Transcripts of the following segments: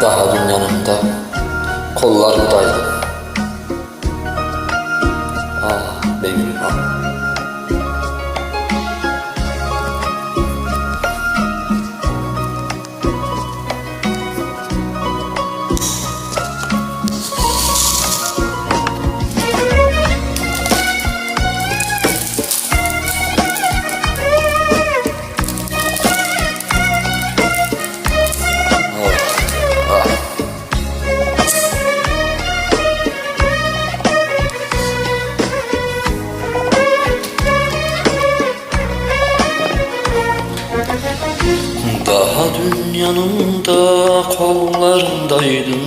Daha dün yanımda. Ah Daha dün yanımda kollarındaydın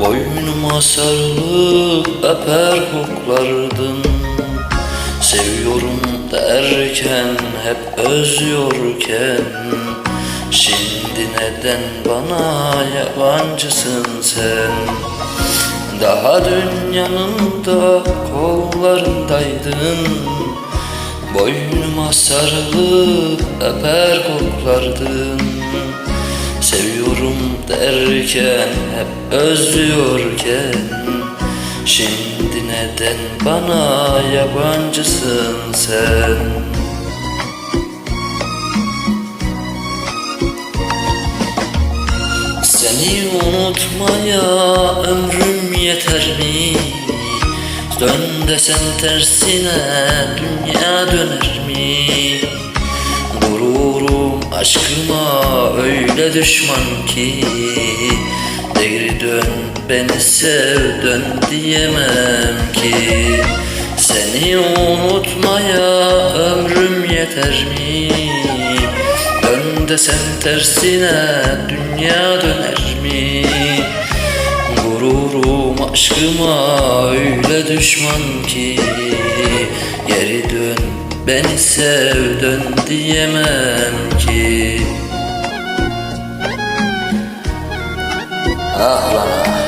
Boynuma sarılıp öper koklardın Seviyorum derken hep özlüyorken Şimdi neden bana yabancısın sen? Daha dün yanımda kollarındaydın Boynuma sarılıp öper koklardın Seviyorum derken hep özlüyorken. Şimdi neden bana yabancısın sen? Seni unutmaya ömrüm yeter mi? Dön desen tersine dünya döner mi? Gururum aşkıma öyle düşman ki Geri dön beni sev dön diyemem ki Seni unutmaya ömrüm yeter mi? Dön desen tersine dünya döner aşkıma öyle düşman ki Geri dön beni sev dön diyemem ki. Ah lan ah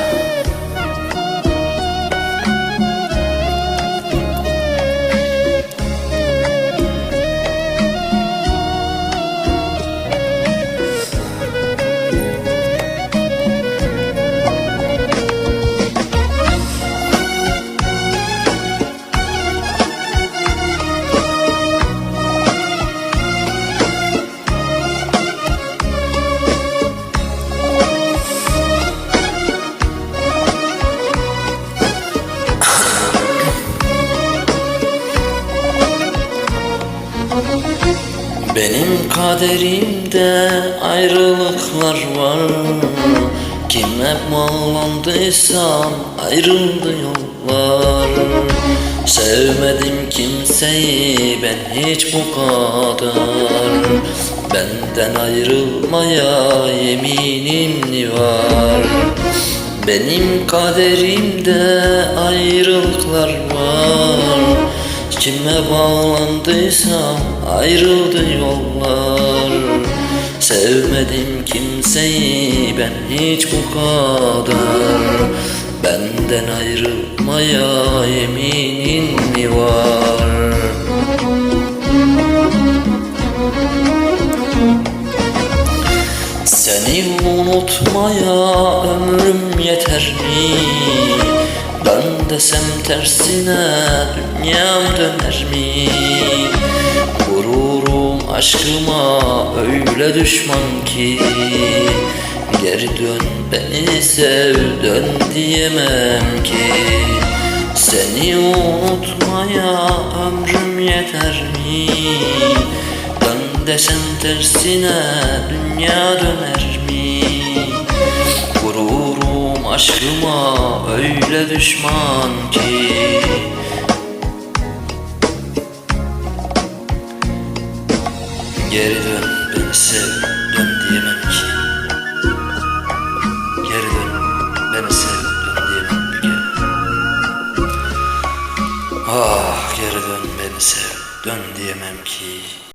Benim kaderimde ayrılıklar var. Kime bağlandıysam ayrıldı yollar. Sevmedim kimseyi ben hiç bu kadar. Benden ayrılmaya yeminim var? Benim kaderimde ayrılıklar var Kime bağlandıysam ayrıldı yollar Sevmedim kimseyi ben hiç bu kadar Benden ayrılmaya yeminin mi var? Seni unutmaya ömrüm yeter mi? Dön desem tersine dünyam döner mi? Gururum aşkıma öyle düşman ki Geri dön beni sev dön diyemem ki Seni unutmaya ömrüm yeter mi? Dön desem tersine dünya döner aşkıma öyle düşman ki. Geri dön beni sev dön diyemem ki. Geri dön beni sev dön diyemem ki Ah geri dön beni sev dön diyemem ki